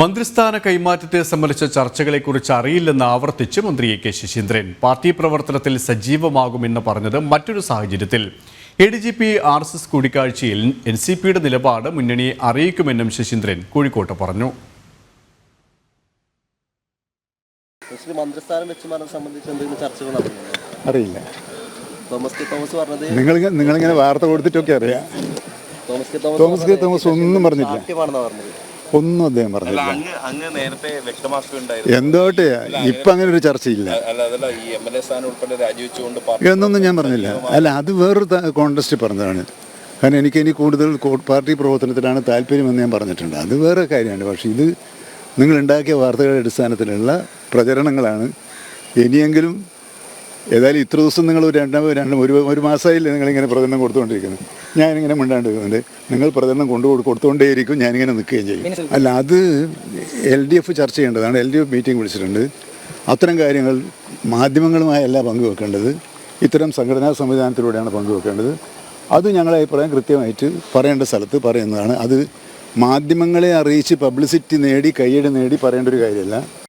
മന്ത്രിസ്ഥാന കൈമാറ്റത്തെ സംബന്ധിച്ച ചർച്ചകളെക്കുറിച്ച് അറിയില്ലെന്ന് ആവർത്തിച്ച് മന്ത്രി എ കെ ശശീന്ദ്രൻ. പാർട്ടി പ്രവർത്തനത്തിൽ സജീവമാകുമെന്ന് പറഞ്ഞത് മറ്റൊരു സാഹചര്യത്തിൽ. A D G P R S S കൂടിക്കാഴ്ചയിൽ എൻ സി പിയുടെ നിലപാട് മുന്നണിയെ അറിയിക്കുമെന്നും ശശീന്ദ്രൻ കോഴിക്കോട്ട് പറഞ്ഞു. മന്ത്രിസ്ഥാനം വെച്ച് മാറാൻ സംബന്ധിച്ച് എന്തെങ്കിലും ചർച്ചകൾ അറിയില്ല. തോമസ് കെ തോമസ് പറഞ്ഞത് നിങ്ങൾ നിങ്ങളിങ്ങനെ വാർത്ത കൊടുത്തിട്ടൊക്കെ അറിയാം. തോമസ് തോമസ് തോമസ് കെ തോമസ് ഒന്നും പറഞ്ഞില്ല ഒന്നും അദ്ദേഹം പറഞ്ഞില്ല. എന്തോട്ട് ഇപ്പൊ അങ്ങനെ ഒരു ചർച്ചയില്ല. എന്നൊന്നും ഞാൻ പറഞ്ഞില്ല. അല്ല അത് വേറൊരു കോൺടസ്റ്റ് പറഞ്ഞതാണ്. കാരണം എനിക്ക് ഇനി കൂടുതൽ പാർട്ടി പ്രവർത്തനത്തിലാണ് താല്പര്യമെന്ന് ഞാൻ പറഞ്ഞിട്ടുണ്ട്. അത് വേറെ കാര്യമാണ്. പക്ഷേ ഇത് നിങ്ങൾ ഉണ്ടാക്കിയ വാർത്തകളുടെ അടിസ്ഥാനത്തിലുള്ള പ്രചരണങ്ങളാണ്. ഇനിയെങ്കിലും ഏതായാലും ഇത്ര ദിവസം നിങ്ങൾ ഒരു രണ്ടും രണ്ട് ഒരു ഒരു മാസമായില്ലേ നിങ്ങളിങ്ങനെ പ്രചരണം കൊടുത്തുകൊണ്ടിരിക്കുന്നത്? ഞാനിങ്ങനെ മിണ്ടാണ്ട് നിൽക്കുന്നുണ്ട് നിങ്ങൾ പ്രചരണം കൊണ്ടു കൊടുത്തുകൊണ്ടേയിരിക്കും ഞാനിങ്ങനെ നിൽക്കുകയും ചെയ്യും. അല്ല അത് എൽ ഡി എഫ് ചർച്ച ചെയ്യേണ്ടതാണ്. എൽ ഡി എഫ് മീറ്റിംഗ് വിളിച്ചിട്ടുണ്ട്. അത്തരം കാര്യങ്ങൾ മാധ്യമങ്ങളുമായല്ല പങ്കുവെക്കേണ്ടത്. ഇത്തരം സംഘടനാ സംവിധാനത്തിലൂടെയാണ് പങ്കുവെക്കേണ്ടത്. അത് ഞങ്ങളെ അഭിപ്രായം കൃത്യമായിട്ട് പറയേണ്ട സ്ഥലത്ത് പറയുന്നതാണ്. അത് മാധ്യമങ്ങളെ അറിയിച്ച് പബ്ലിസിറ്റി നേടി കയ്യടി നേടി പറയേണ്ട ഒരു കാര്യമല്ല.